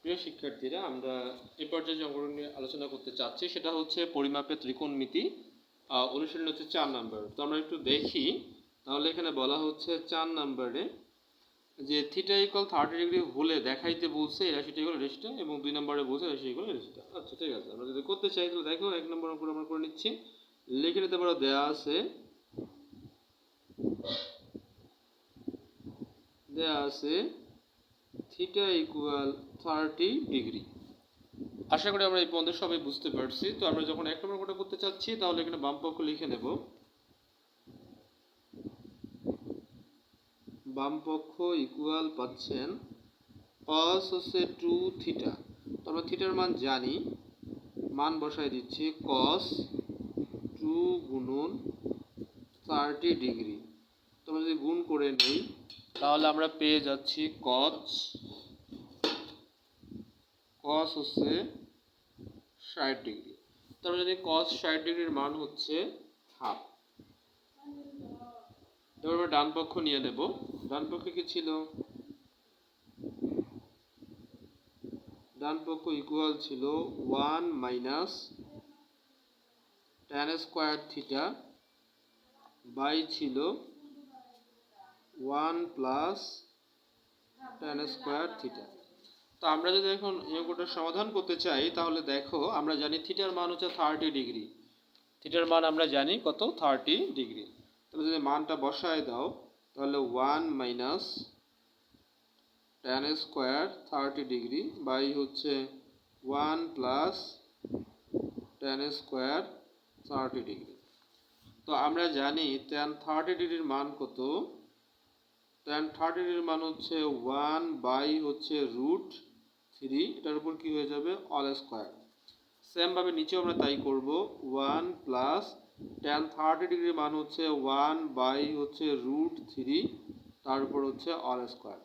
প্রিয় শিক্ষার্থীরা, আমরা এ পর্যায়ে যে নিয়ে আলোচনা করতে চাচ্ছি, সেটা হচ্ছে পরিমাপের ত্রিকোণমিতি অনুশীলন হচ্ছে চার নাম্বার। তো আমরা একটু দেখি। তাহলে এখানে বলা হচ্ছে চার নাম্বারে যে থিটা ইকুয়াল থার্টি ডিগ্রি হলে দেখাইতে বলছে এই রাশিটা ইকুয়াল রেশিটা এবং দুই নম্বরে বলছে রাশি ইকুয়াল রেশিটা আচ্ছা ঠিক আছে। আমরা যদি করতে চাই, তাহলে দেখো, এক নম্বর অঙ্ক আমরা করে নিচ্ছি। লিখে নিতে পারো, দেয়া আছে দেয়া আছে থিটা ইকুয়াল থার্টি ডিগ্রি আশা করি আমরা এই পর্যন্ত সবাই বুঝতে পারছি। তো আমরা যখন এক নম্বর কোটা করতে চাচ্ছি, তাহলে এখানে বাম পক্ষ লিখে নেব। বাম পক্ষ ইকুয়াল পাচ্ছেন cos হচ্ছে টু থিটা তো আমরা থিটার মান জানি। মান বসাই দিচ্ছি cos টু গুণন থার্টি ডিগ্রি তো আমরা যদি গুণ করে নিই, তাহলে আমরা পেয়ে যাচ্ছি cos cos হচ্ছে ষাট ডিগ্রি। তারপরে যদি cos ষাট ডিগ্রির মান হচ্ছে হাফ। এবার আমরা ডান পক্ষ নিয়ে নেব। ডান পক্ষে কি ছিল? ডান পক্ষ ইকুয়াল ছিল one minus tan square theta by ছিল one plus tan square theta তো আমরা যদি এখন অঙ্কটার সমাধান করতে চাই, তাহলে দেখো আমরা জানি থিটার মান হচ্ছে থার্টি ডিগ্রি থিটার মান আমরা জানি কত? থার্টি ডিগ্রি তাহলে যদি মানটা বসায় দাও, তাহলে one minus tan square thirty degree by হচ্ছে one plus tan square thirty degree তো আমরা জানি টেন থার্টি ডিগ্রির মান কত? টেন থার্টি ডিগ্রির মান হচ্ছে ওয়ান বাই হচ্ছে রুট থ্রি, এটার উপর কি হয়ে যাবে? অল স্কোয়ার সেমভাবে নিচেও আমরা তাই করব। ওয়ান প্লাস টেন থার্টি ডিগ্রির মান হচ্ছে ওয়ান বাই হচ্ছে রুট থ্রি তার উপর হচ্ছে অল স্কোয়ার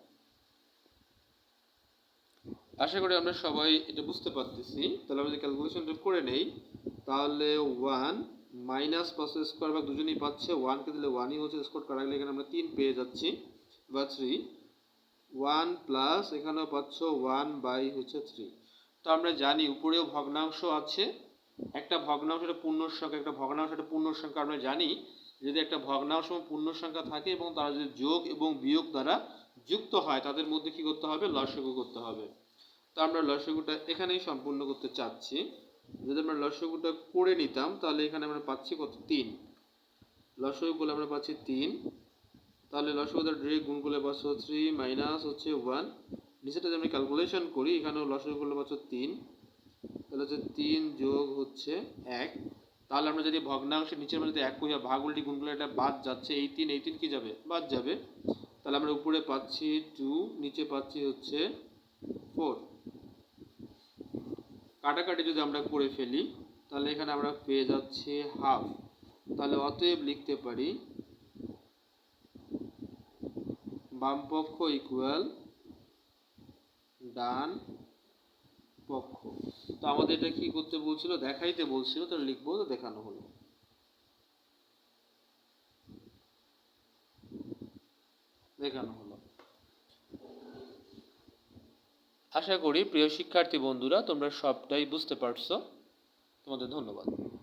আশা করি আমরা সবাই এটা বুঝতে পারতেছি। তাহলে আমরা যদি ক্যালকুলেশনটা করে নেই, তাহলে ওয়ান মাইনাস পাঁচ স্কোয়ার বা দুজনেই পাচ্ছে। ওয়ানকে দিলে ওয়ানই হচ্ছে স্কোয়ার করা গেলে এখানে আমরা তিন পেয়ে যাচ্ছি, বা থ্রি ওয়ান প্লাস এখানেও পাচ্ছ ওয়ান বাই হচ্ছে থ্রি। তো আমরা জানি উপরেও ভগ্নাংশ আছে, একটা ভগ্নাংশ একটা পূর্ণ সংখ্যা, একটা ভগ্নাংশ একটা পূর্ণ সংখ্যা। আমরা জানি যদি একটা ভগ্নাংশ পূর্ণ সংখ্যা থাকে এবং তারা যদি যোগ এবং বিয়োগ দ্বারা যুক্ত হয়, তাদের মধ্যে কি করতে হবে? লসগু করতে হবে। তো আমরা লসগুটা এখানেই সম্পূর্ণ করতে চাচ্ছি। যদি আমরা লসগুটা করে নিতাম, তাহলে এখানে আমরা পাচ্ছি কত? তিন। লসগুলো আমরা পাচ্ছি তিন। তাহলে লসগুটা ডিরেক্ট গুণ করলে পাচ্ছ থ্রি মাইনাস হচ্ছে ওয়ান নিচেটা যদি আমি ক্যালকুলেশন করি, এখানেও লসগুলো পাচ্ছ তিন। তাহলে হচ্ছে তিন যোগ হচ্ছে এক। তাহলে আমরা যদি ভগ্নাংশের নিচের মধ্যে এক কইয়া ভাগ উল্টি গুণ করলে এটা বাদ যাচ্ছে, এই তিন এই তিন কি যাবে? বাদ যাবে। তাহলে আমরা উপরে পাচ্ছি টু নিচে পাচ্ছি হচ্ছে ফোর কাটাকাটি যদি আমরা করে ফেলি, তাহলে এখানে আমরা পেয়ে যাচ্ছি হাফ তাহলে অতএব লিখতে পারি বাম পক্ষ ইকুয়াল ডান পক্ষ। তো আমাদের এটা কি করতে বলছিল? দেখাইতে বলছিল, তাহলে লিখব, তো দেখানো হলো। দেখানো হলো। আশা করি প্রিয় শিক্ষার্থী বন্ধুরা, তোমরা সবটাই বুঝতে পারছ। তোমাদের ধন্যবাদ।